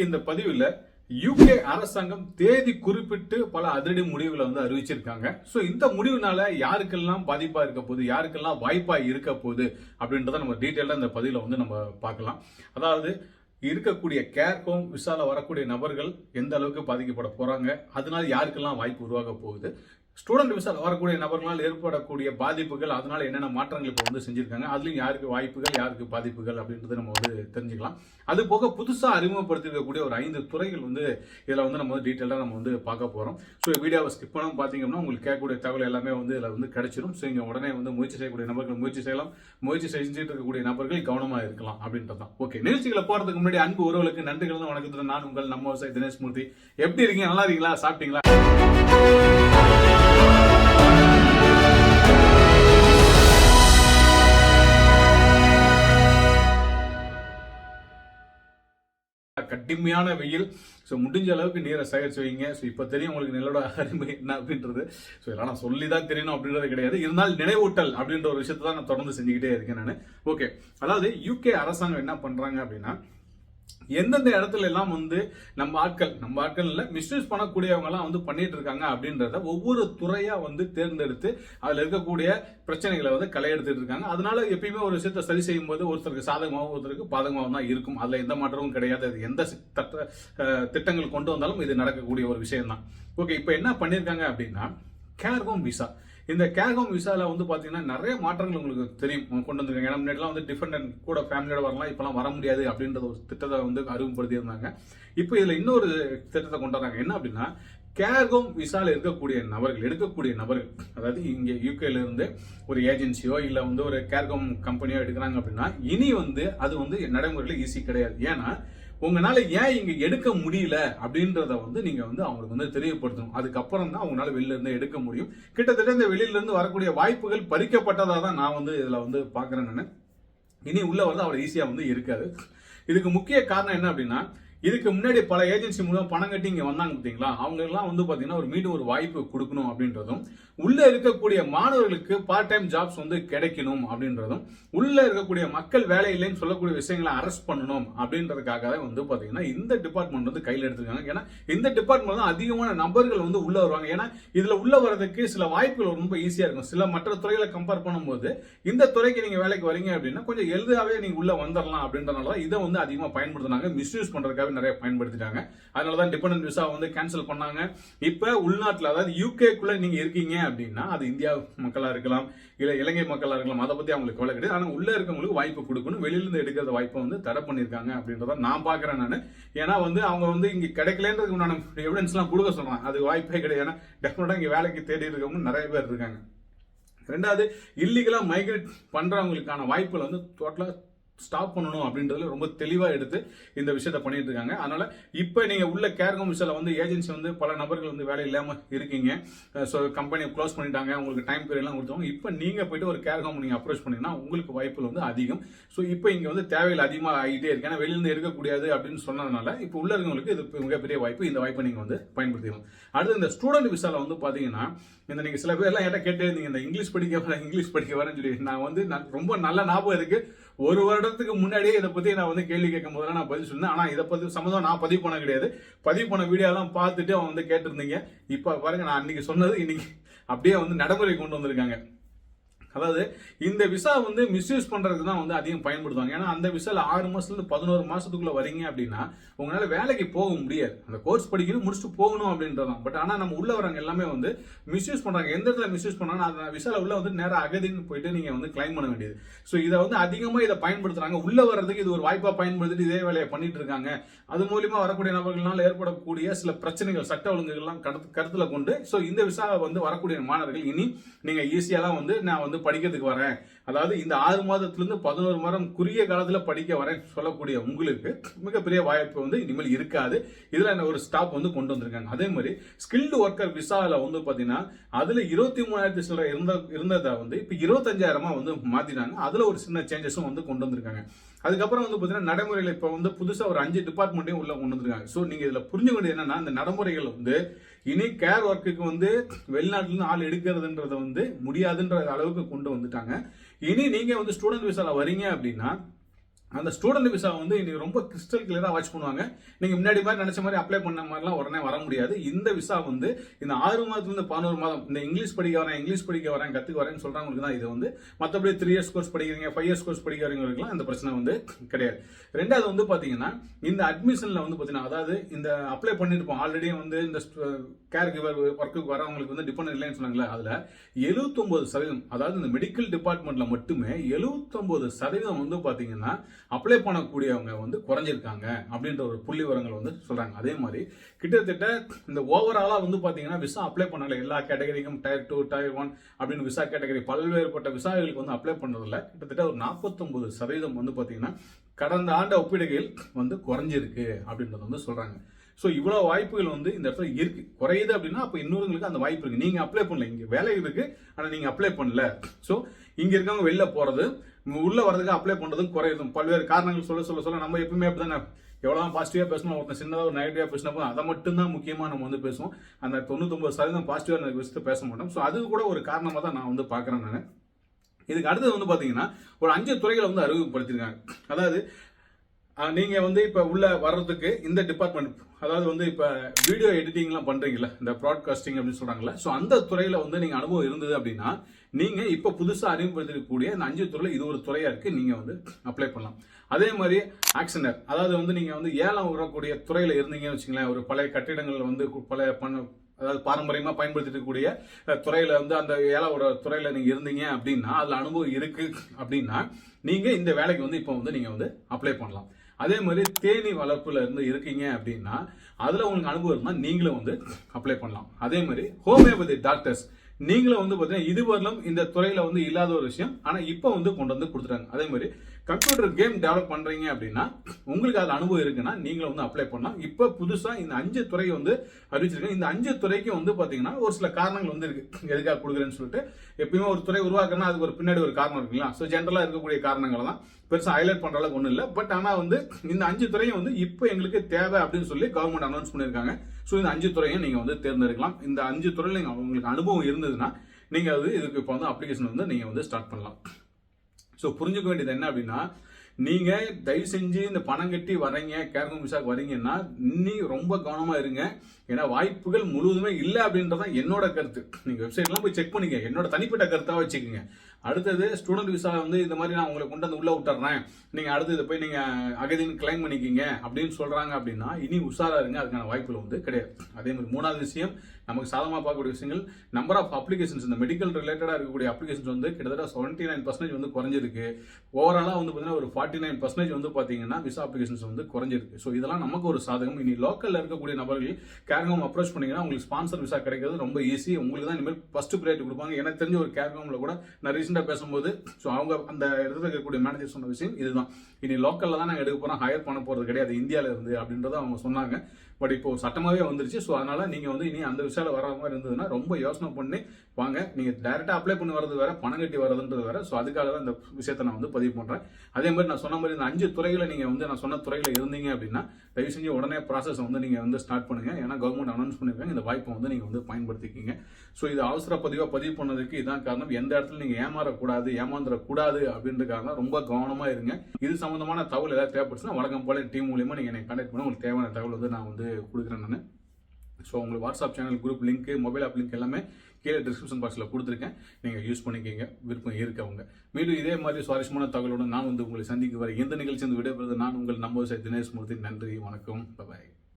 இன்னைக்கு இந்த பதிவில் யூகே அரசாங்கம் தேதி குறிப்பிட்டு பல அதிரடி முடிவுகளை வந்து அறிவிச்சிருக்காங்க. ஸோ இந்த முடிவுனால யாருக்கெல்லாம் பாதிப்பாக இருக்க போகுது யாருக்கெல்லாம் வாய்ப்பா இருக்க போகுது அப்படின்றத நம்ம டீட்டெயிலாக இந்த பதிவில் வந்து நம்ம பார்க்கலாம். அதாவது இருக்கக்கூடிய கேர் ஹோம் விசால வரக்கூடிய நபர்கள் எந்த அளவுக்கு பாதிக்கப்பட போகிறாங்க அதனால யாருக்கெல்லாம் வாய்ப்பு உருவாக போகுது ஸ்டூடெண்ட் விசால வரக்கூடிய நபர்களால் ஏற்படக்கூடிய பாதிப்புகள் அதனால என்னென்ன மாற்றங்கள் இப்போ வந்து செஞ்சுருக்காங்க அதுலேயும் யாருக்கு வாய்ப்புகள் யாருக்கு பாதிப்புகள் அப்படின்றத நம்ம வந்து தெரிஞ்சுக்கலாம். அது போக புதுசாக அறிமுகப்படுத்திருக்கக்கூடிய ஒரு ஐந்து துறைகள் வந்து இதில் வந்து நம்ம வந்து டீட்டெயிலாக நம்ம வந்து பார்க்க போகிறோம் ஸோ வீடியோவை ஸ்கிப் பண்ணாமல் பார்த்தீங்கன்னா உங்களுக்கு கேட்கக்கூடிய தகவல் எல்லாமே வந்து இதில் வந்து கிடைச்சிரும். ஸோ இங்கே உடனே வந்து முயற்சி செய்யக்கூடிய நபர்கள் முயற்சி செய்யலாம். முயற்சி செஞ்சுட்டு இருக்கக்கூடிய நபர்கள் கவனமாக இருக்கலாம் அப்படின்றது தான். ஓகே நிகழ்ச்சிகளை போகிறதுக்கு முன்னாடி அன்பு உறவுகளுக்கு நன்றிகள் வணக்கத்தில் நான் உங்கள் நம்ம விவசாயி தினேஷ் மூர்த்தி. எப்படி இருக்கீங்க? நல்லா இருக்கீங்களா? சாப்பிட்டீங்களா? கடுமையான வெயில். ஸோ முடிஞ்ச அளவுக்கு நீரை சேகரித்து வைங்க. ஸோ இப்போ தெரியும் உங்களுக்கு நிலோட அருமை என்ன அப்படின்றது. ஸோ இதெல்லாம் நான் சொல்லி தான் தெரியணும் அப்படின்றது கிடையாது. இருந்தாலும் நினைவூட்டல் அப்படின்ற ஒரு விஷயத்தை தான் நான் தொடர்ந்து செஞ்சுக்கிட்டே இருக்கேன் நான். ஓகே அதாவது யூகே அரசாங்கம் என்ன பண்ணுறாங்க அப்படின்னா எந்தெந்த இடத்துல எல்லாம் வந்து நம்ம ஆட்கள் நம்ம ஆட்கள் இல்லை மிஸ்யூஸ் பண்ணக்கூடியவங்க எல்லாம் வந்து பண்ணிட்டு இருக்காங்க அப்படின்றத ஒவ்வொரு துறையா வந்து தேர்ந்தெடுத்து அதுல இருக்கக்கூடிய பிரச்சனைகளை வந்து களையெடுத்துட்டு இருக்காங்க அதனால எப்பயுமே ஒரு விஷயத்தை சரி செய்யும் போது ஒருத்தருக்கு சாதகமாகவும் ஒருத்தருக்கு பாதகமாகவும் தான் இருக்கும். அதுல எந்த மாற்றமும் கிடையாது. அது எந்த திட்டங்கள் கொண்டு வந்தாலும் இது நடக்கக்கூடிய ஒரு விஷயம் தான் ஓகே இப்போ என்ன பண்ணியிருக்காங்க அப்படின்னா கேர்கோம் விசா இந்த கேர்கோம் விசாவில் வந்து பார்த்தீங்கன்னா நிறைய மாற்றங்கள் உங்களுக்கு தெரியும். கொண்டு வந்திருக்காங்க. ஏன்னா முன்னாடிலாம் வந்து டிஃபரெண்ட் கூட ஃபேமிலியோட வரலாம். இப்போலாம் வர முடியாது அப்படின்றத ஒரு திட்டத்தை வந்து அறிமுகப்படுத்தியிருந்தாங்க. இப்போ இதில் இன்னொரு திட்டத்தை கொண்டு வராங்க. என்ன அப்படின்னா கேர்கோம் விசால இருக்கக்கூடிய நபர்கள் எடுக்கக்கூடிய நபர்கள் அதாவது இங்கே யூகேலேருந்து ஒரு ஏஜென்சியோ இல்லை வந்து ஒரு கேர்கோம் கம்பெனியோ எடுக்கிறாங்க அப்படின்னா இனி வந்து அது வந்து நடைமுறையில் ஈஸி கிடையாது. ஏன்னா உங்களால் ஏன் இங்கே எடுக்க முடியல அப்படின்றத வந்து நீங்கள் வந்து அவங்களுக்கு வந்து தெரியப்படுத்தணும். அதுக்கப்புறம் தான் அவங்களால வெளியில எடுக்க முடியும். கிட்டத்தட்ட இந்த வெளியிலேருந்து வரக்கூடிய வாய்ப்புகள் பறிக்கப்பட்டதாக தான் நான் வந்து இதில் வந்து பார்க்குறேன் நான். இனி உள்ள வந்து அவர் ஈஸியாக வந்து இருக்காது. இதுக்கு முக்கிய காரணம் என்ன அப்படின்னா இதுக்கு முன்னாடி பல ஏஜென்சி மூலம் பணம் கட்டி இங்கே வந்தாங்க பார்த்தீங்களா? அவங்களுக்குலாம் வந்து பார்த்தீங்கன்னா ஒரு மீண்டும் ஒரு வாய்ப்பு கொடுக்கணும் அப்படின்றதும் உள்ளே இருக்கக்கூடிய மாணவர்களுக்கு பார்ட் டைம் ஜாப்ஸ் வந்து கிடைக்கணும் அப்படின்றதும் உள்ளே இருக்கக்கூடிய மக்கள் வேலை இல்லைன்னு சொல்லக்கூடிய விஷயங்களை அரெஸ்ட் பண்ணணும் அப்படின்றதுக்காக தான் வந்து பார்த்தீங்கன்னா இந்த டிபார்ட்மெண்ட் வந்து கையில் எடுத்துருக்காங்க. ஏன்னா இந்த டிபார்ட்மெண்ட் தான் அதிகமான நபர்கள் வந்து உள்ளே வருவாங்க. ஏன்னா இதில் உள்ளே வர்றதுக்கு சில வாய்ப்புகள் ரொம்ப ஈஸியாக இருக்கும். சில மற்ற துறைகளை கம்பேர் பண்ணும்போது இந்த துறைக்கு நீங்கள் வேலைக்கு வரீங்க அப்படின்னா கொஞ்சம் எளிதாகவே நீங்கள் உள்ளே வந்துடலாம் அப்படின்றனால தான் இதை வந்து அதிகமாக பயன்படுத்தினாங்க மிஸ்யூஸ் பண்றதுக்காக நிறைய பயன்படுத்திட்டாங்க. அதனால தான் டிபெண்டன்ட் விசா வந்து கேன்சல் பண்ணாங்க. இப்போ உள்நாட்டில் அதாவது யூகேக்குள்ளே நீங்கள் இருக்கீங்க அப்படின்னா அது இந்தியா மக்களாக இருக்கலாம் இல்லை இலங்கை மக்களாக இருக்கலாம் அதை பற்றி அவங்களுக்கு கவலை கிடையாது. ஆனால் உள்ளே இருக்கவங்களுக்கு வாய்ப்பு கொடுக்கணும். வெளியிலேருந்து எடுக்கிறத எடுக்கிற வாய்ப்பை வந்து தடை பண்ணியிருக்காங்க அப்படின்றத நான் பார்க்குறேன் நான். ஏன்னா வந்து அவங்க வந்து இங்கே கிடைக்கலன்றதுக்கு உண்டான எவிடன்ஸ்லாம் கொடுக்க சொல்கிறாங்க அது வாய்ப்பே கிடையாது. ஏன்னா டெஃபினட்டாக இங்கே வேலைக்கு தேடி இருக்கவங்க நிறைய பேர் இருக்காங்க. ரெண்டாவது இல்லீகலாக மைக்ரேட் பண்ணுறவங்களுக்கான வாய்ப்புகள் வந்து டோட்டலாக ஸ்டாப் பண்ணணும் அப்படின்றதுல ரொம்ப தெளிவாக எடுத்து இந்த விஷயத்த பண்ணிட்டு இருக்காங்க அதனால இப்போ நீங்கள் உள்ள கேர்கம் விசால வந்து ஏஜென்சி வந்து பல நபர்கள் வந்து வேலை இல்லாமல் இருக்கீங்க. ஸோ கம்பெனியை க்ளோஸ் பண்ணிட்டாங்க. உங்களுக்கு டைம் பீரியட்லாம் கொடுத்தவங்க. இப்போ நீங்கள் போயிட்டு ஒரு கேர்கம் நீங்கள் அப்ரோச் பண்ணீங்கன்னா உங்களுக்கு வாய்ப்புகள் வந்து அதிகம். ஸோ இப்போ இங்கே வந்து தேவைகள் அதிகமாக ஆகிட்டே இருக்கு. ஏன்னா வெளியிருந்து எடுக்கக்கூடாது அப்படின்னு சொன்னதுனால இப்போ உள்ள இருக்கவங்களுக்கு இது மிகப்பெரிய வாய்ப்பு. இந்த வாய்ப்பை நீங்கள் வந்து பயன்படுத்திக்கணும். அடுத்து இந்த ஸ்டூடெண்ட் விசாவில் வந்து பார்த்தீங்கன்னா இந்த நீங்கள் சில பேர்லாம் என்கிட்ட கேட்டு இருந்தீங்க. இந்த இங்கிலீஷ் படிக்க வர இங்கிலீஷ் படிக்க வரேன்னு சொல்லி. நான் வந்து நான் ரொம்ப நல்ல ஞாபகம் இருக்குது ஒரு வருடம் வருடத்துக்கு முன்னாடியே இதை பற்றி நான் வந்து கேள்வி கேட்கும் போதெல்லாம் நான் பதில் சொன்னேன் ஆனால் இதை பற்றி சம்மந்தம் நான் பதிவு பண்ண கிடையாது. பதிவு பண்ண வீடியோலாம் பார்த்துட்டு அவன் வந்து கேட்டிருந்தீங்க. இப்போ பாருங்க நான் அன்னைக்கு சொன்னது இன்னைக்கு அப்படியே வந்து நடைமுறை கொண்டு வந்திருக்காங்க. அதாவது இந்த விசா வந்து மிஸ்யூஸ் பண்ணுறதுக்கு தான் வந்து அதிகம் பயன்படுத்துவாங்க. ஏன்னா அந்த விசாவில் ஆறு மாதத்துலேருந்து பதினோரு மாதத்துக்குள்ளே வரீங்க அப்படின்னா உங்களால் வேலைக்கு போக முடியாது. அந்த கோர்ஸ் படிக்கணும் முடிச்சுட்டு போகணும் அப்படின்றதான் பட் ஆனால் நம்ம உள்ளே வரவங்க எல்லாமே வந்து மிஸ்யூஸ் பண்ணுறாங்க எந்த இடத்துல மிஸ்யூஸ் பண்ணாலும் அந்த விசாவில் உள்ள வந்து நேராக அகதின்னு போயிட்டு நீங்கள் வந்து கிளைம் பண்ண வேண்டியது. ஸோ இதை வந்து அதிகமாக இதை பயன்படுத்துகிறாங்க உள்ளே வர்றதுக்கு இது ஒரு வாய்ப்பாக பயன்படுத்திட்டு இதே வேலையை பண்ணிட்டு இருக்காங்க. அது மூலியமா வரக்கூடிய நபர்களால் ஏற்படக்கூடிய சில பிரச்சனைகள் சட்ட ஒழுங்குகள்லாம் கருத்தில் கொண்டு ஸோ இந்த விசாவை வந்து வரக்கூடிய மாணவர்கள் இனி நீங்கள் ஈஸியாலாம் வந்து நான் வந்து படிக்கிறதுக்கு வரேன். அதாவது இந்த ஆறு மாதத்துல இருந்து பதினோரு மாதம் குறுகிய காலத்தில் படிக்க வரேன் சொல்லக்கூடிய உங்களுக்கு மிகப்பெரிய வாய்ப்பு வந்து இனிமேல் இருக்காது. இதில் என்ன ஒரு ஸ்டாப் வந்து கொண்டு வந்திருக்காங்க. அதே மாதிரி ஸ்கில்டு ஒர்க்கர் விசாவில் வந்து பார்த்தீங்கன்னா அதில் இருபத்தி மூணாயிரத்தி சில்லற இருந்த இருந்ததை வந்து இப்போ இருபத்தஞ்சாயிரமா வந்து மாற்றினாங்க அதில் ஒரு சின்ன சேஞ்சஸும் வந்து கொண்டு வந்திருக்காங்க. அதுக்கப்புறம் வந்து பார்த்தீங்கன்னா நடைமுறையில் இப்போ வந்து புதுசாக ஒரு அஞ்சு டிபார்ட்மெண்ட்டையும் உள்ள கொண்டு வந்திருக்காங்க. ஸோ நீங்கள் இதில் புரிஞ்சுக்க வேண்டியது என்னன்னா இந்த நடைமுறைகள் வந்து இனி கேர் ஒர்க்குக்கு வந்து வெளிநாட்டிலிருந்து ஆள் எடுக்கிறதுன்றத வந்து முடியாதுன்ற அளவுக்கு கொண்டு வந்துட்டாங்க. இனி நீங்கள் வந்து ஸ்டூடெண்ட் விசாவில் வரீங்க அப்படின்னா அந்த ஸ்டூடெண்ட் விசா வந்து இன்னைக்கு ரொம்ப கிறிஸ்டல் கிளியராக வாட்ச் பண்ணுவாங்க. நீங்கள் முன்னாடி மாதிரி நினச்ச மாதிரி அப்ளை பண்ண மாதிரிலாம் உடனே வர முடியாது. இந்த விசா வந்து இந்த ஆறு மாதத்துலேருந்து பதினோரு மாதம் இந்த இங்கிலீஷ் படிக்க வரேன் இங்கிலீஷ் படிக்க வரேன் கற்றுக்க வரேன்னு சொல்கிறவங்களுக்கு தான் இது வந்து மற்றபடி த்ரீ இயர்ஸ் கோர்ஸ் படிக்கிறீங்க ஃபைவ் இயர்ஸ் கோர்ஸ் படிக்கிறவங்களுக்குலாம் இந்த பிரச்சனை வந்து கிடையாது. ரெண்டாவது வந்து பார்த்தீங்கன்னா இந்த அட்மிஷனில் வந்து பார்த்தீங்கன்னா அதாவது இந்த அப்ளை பண்ணியிருப்போம் ஆல்ரெடி வந்து இந்த கேர் கிவர் ஒர்க்குக்கு வரவங்களுக்கு வந்து டிபெண்ட் இல்லைன்னு சொன்னாங்களே அதில் எழுபத்தொம்போது சதவீதம் அதாவது இந்த மெடிக்கல் டிபார்ட்மெண்ட்டில் மட்டுமே 79% சதவீதம் வந்து பார்த்தீங்கன்னா அப்ளை பண்ணக்கூடியவங்க வந்து குறைஞ்சிருக்காங்க அப்படின்ற ஒரு புள்ளி விவரங்கள் வந்து சொல்கிறாங்க அதே மாதிரி கிட்டத்தட்ட இந்த ஓவராலாக வந்து பார்த்தீங்கன்னா விசா அப்ளை பண்ணல. எல்லா கேட்டகரிக்கும் டயர் டூ டயர் ஒன் அப்படின்னு விசா கேட்டகரி பல்வேறுபட்ட விசாகளுக்கு வந்து அப்ளை பண்ணுறதில்ல கிட்டத்தட்ட ஒரு 49% சதவீதம் வந்து பார்த்தீங்கன்னா கடந்த ஆண்டு ஒப்பிடுகையில் வந்து குறைஞ்சிருக்கு அப்படின்றத வந்து சொல்கிறாங்க ஸோ இவ்வளோ வாய்ப்புகள் வந்து இந்த இடத்துல இருக்கு. குறையுது அப்படின்னா அப்போ இன்னொருங்களுக்கு அந்த வாய்ப்பு இருக்கு. நீங்கள் அப்ளை பண்ணல. இங்கே வேலை இருக்கு ஆனால் நீங்கள் அப்ளை பண்ணல. ஸோ இங்கே இருக்கவங்க வெளில போகிறது உள்ளே வர்றதுக்கு அப்ளை பண்ணுறதும் குறையுதும் பல்வேறு காரணங்கள் சொல்ல சொல்ல சொல்ல நம்ம எப்பவுமே அப்படிதானே? எவ்வளோ பாசிட்டிவாக பேசணும். ஒருத்தன் சின்னதாக ஒரு நெகட்டிவாக பேசினப்போ அதை மட்டும்தான் முக்கியமாக நம்ம வந்து பேசுவோம். அந்த தொண்ணூத்தொம்பது சதவீதம் பாசிட்டிவாக விஷயத்தை பேச மாட்டோம். ஸோ அது கூட ஒரு காரணமாக தான் நான் வந்து பார்க்குறேன் நான். இதுக்கு அடுத்தது வந்து பார்த்தீங்கன்னா ஒரு அஞ்சு துறைகளை வந்து அறிமுகப்படுத்திருக்காங்க. அதாவது நீங்கள் நீங்க வந்து இப்ப உள்ள வர்றதுக்கு இந்த டிபார்ட்மெண்ட் அதாவது வந்து இப்ப வீடியோ எடிட்டிங்லாம் பண்றீங்கல்ல இந்த ப்ராட்காஸ்டிங் அப்படின்னு சொல்றாங்கல்ல ஸோ அந்த துறையில வந்து நீங்க அனுபவம் இருந்தது அப்படின்னா நீங்க இப்ப புதுசா அறிமுகப்படுத்திருக்கக்கூடிய இந்த அஞ்சு துறையில இது ஒரு துறையா இருக்கு நீங்க வந்து அப்ளை பண்ணலாம். அதே மாதிரி ஆக்ஷனர் அதாவது வந்து நீங்க வந்து ஏலம் வரக்கூடிய துறையில இருந்தீங்கன்னு வச்சுங்களேன் ஒரு பழைய கட்டிடங்கள் வந்து கு- பழைய பண்ண அதாவது பாரம்பரியமாக பயன்படுத்திட்டு இருக்கக்கூடிய துறையில வந்து அந்த ஏலம் ஒரு துறையில நீங்கள் இருந்தீங்க அப்படின்னா அதில் அனுபவம் இருக்கு அப்படின்னா நீங்கள் இந்த வேலைக்கு வந்து இப்போ வந்து நீங்கள் வந்து அப்ளை பண்ணலாம். அதே மாதிரி தேனி வளர்ப்புல இருந்து இருக்கீங்க அப்படின்னா அதுல உங்களுக்கு அனுபவம் இருந்தால் நீங்களும் வந்து அப்ளை பண்ணலாம். அதே மாதிரி ஹோமியோபதி டாக்டர்ஸ் நீங்களும் வந்து பார்த்தீங்கன்னா இதுவரையிலும் இந்த துறையில் வந்து இல்லாத ஒரு விஷயம் ஆனால் இப்போ வந்து கொண்டு வந்து கொடுத்துட்டாங்க. அதே மாதிரி கம்ப்யூட்டர் கேம் டெவலப் பண்ணுறீங்க அப்படின்னா உங்களுக்கு அது அனுபவம் இருக்குன்னா நீங்களும் வந்து அப்ளை பண்ணலாம். இப்போ புதுசாக இந்த அஞ்சு துறையை வந்து அறிவிச்சிருக்கேன். இந்த அஞ்சு துறைக்கு வந்து பார்த்தீங்கன்னா ஒரு சில காரணங்கள் வந்து இருக்குது எதுக்காக கொடுக்குறேன்னு சொல்லிட்டு எப்பயுமே ஒரு துறை உருவாக்குறனா அதுக்கு ஒரு பின்னாடி ஒரு காரணம் இருக்குங்களா? ஸோ ஜென்ரலாக இருக்கக்கூடிய காரணங்கள் தான். பெருசாக ஹைலைட் பண்ணுற அளவுக்கு ஒன்றும் இல்லை. பட் ஆனால் வந்து இந்த அஞ்சு துறையும் வந்து இப்போ எங்களுக்கு தேவை அப்படின்னு சொல்லி கவர்மெண்ட் அனௌன்ஸ் பண்ணியிருக்காங்க ஸோ இந்த அஞ்சு துறையும் நீங்கள் வந்து தேர்ந்தெடுக்கலாம். இந்த அஞ்சு துறையில் நீங்கள் உங்களுக்கு அனுபவம் இருந்ததுன்னா நீங்கள் வந்து இதுக்கு இப்போ வந்து அப்ளிகேஷன் வந்து நீங்கள் வந்து ஸ்டார்ட் பண்ணலாம். ஸோ புரிஞ்சுக்க வேண்டியது என்ன அப்படின்னா நீங்கள் தயவு செஞ்சு இந்த பணம் கட்டி வரீங்க கேரகம் விசாக்கு வரீங்கன்னா இன்னி ரொம்ப கவனமாக இருங்க. ஏன்னா வாய்ப்புகள் முழுவதுமே இல்லை அப்படின்றதான் என்னோட கருத்து. நீங்கள் வெப்சைட்லாம் போய் செக் பண்ணிக்க என்னோட தனிப்பட்ட கருத்தாக வச்சுக்கோங்க. அடுத்தது ஸ்டூடெண்ட் விசா வந்து இந்த மாதிரி நான் உங்களை கொண்டு வந்து உள்ளே விட்டுறேன். நீங்கள் அடுத்து இதை போய் நீங்கள் அகதின்னு கிளைம் பண்ணிக்கிங்க அப்படின்னு சொல்கிறாங்க அப்படின்னா இனி உஷாராக இருங்க அதுக்கான வாய்ப்புகள் வந்து கிடையாது. அதே மாதிரி மூணாவது விஷயம் நமக்கு சாதகமாக பார்க்கக்கூடிய விஷயங்கள் நம்பர் ஆஃப் அப்ளிகேஷன்ஸ் இந்த மெடிக்கல் ரிலேட்டடாக இருக்கக்கூடிய அப்ளிகேஷன்ஸ் வந்து கிட்டத்தட்ட செவன்ட்டி நைன் பர்சன்டேஜ் வந்து குறைஞ்சிருக்கு. ஓவராலாக வந்து பார்த்தீங்கன்னா ஒரு ஃபார்ட்டி நைன் பர்சன்டேஜ் வந்து பார்த்தீங்கன்னா விசா அப்ளிகேஷன்ஸ் வந்து குறைஞ்சிருக்கு. ஸோ இதெல்லாம் நமக்கு ஒரு சாதகம். இனி லோக்கலில் இருக்கக்கூடிய நபர்கள் கேர்காம் அப்ரோச் பண்ணிங்கன்னா உங்களுக்கு ஸ்பான்சர் விசா கிடைக்கிறது ரொம்ப ஈஸி உங்களுக்கு தான் இனிமேல் ஃபஸ்ட்டு ப்ரையாரிட்டி கொடுப்பாங்க. எனக்கு தெரிஞ்ச ஒரு கேர்காமில் கூட நான் ரீசெண்டாக பேசும்போது ஸோ அவங்க அந்த இடத்துல இருக்கக்கூடிய மேனேஜர் சொன்ன விஷயம் இதுதான். இனி லோக்கலில் தான் நாங்கள் எடுக்க போகிறோம் ஹையர் பண்ண போகிறது கிடையாது இந்தியாவில் இருந்து அப்படின்றத அவங்க சொன்னாங்க. பட் இப்போ சட்டமாகவே வந்துருச்சு. ஸோ அதனால் நீங்கள் வந்து இனி அந்த விஷயம் வர மாதிரி இருந்ததுன்னா ரொம்ப யோசனை பண்ணி வாங்க. நீங்கள் டேரெக்டாக அப்ளை பண்ணி வரது வேற பணம் கட்டி வரதுன்றது வேற. ஸோ அதுக்காக தான் இந்த விஷயத்தை நான் வந்து பதிவு பண்ணுறேன் அதே மாதிரி நான் சொன்ன மாதிரி இந்த அஞ்சு துறைகளை நீங்கள் வந்து நான் சொன்ன துறையில் இருந்தீங்க அப்படின்னா தயவு செஞ்சு உடனே ப்ராசஸ் வந்து நீங்கள் வந்து ஸ்டார்ட் பண்ணுங்க. ஏன்னா கவர்மெண்ட் அனௌன்ஸ் பண்ணியிருக்காங்க. இந்த வாய்ப்பை வந்து நீங்கள் வந்து பயன்படுத்திக்கிங்க. ஸோ இது அவசர பதிவாக பதிவு பண்ணதுக்கு இதான் காரணம். எந்த இடத்துல நீங்கள் ஏமாறக்கூடாது ஏமாந்துடக்கூடாது அப்படின்றதுக்காக தான் ரொம்ப கவனமாக இருங்க. இது சம்மந்தமான தகவல் ஏதாவது தேவைப்படுச்சுன்னா வழக்கம் போல டீம் மூலியமாக நீங்கள் என்னை கான்டாக்ட் பண்ண உங்களுக்கு தேவையான தகவல் வந்து நான் வந்து கொடுக்குறேன் நான். ஸோ உங்களுக்கு WhatsApp channel group link mobile app link எல்லாமே கீழே டிஸ்கிரிப்ஷன் பாக்ஸில் கொடுத்துருக்கேன். நீங்கள் யூஸ் பண்ணிக்கிங்க. விருப்பம் இருக்கவங்க மீண்டும் இதே மாதிரி சுவாரஸ்யமான தகவலோடு நான் வந்து உங்களை சந்திக்க வர எந்த நிகழ்ச்சி வந்து விடைபெறுவது? நான் உங்கள் நம்பர் தினேஷ் மூர்த்தி. நன்றி வணக்கம். பாய்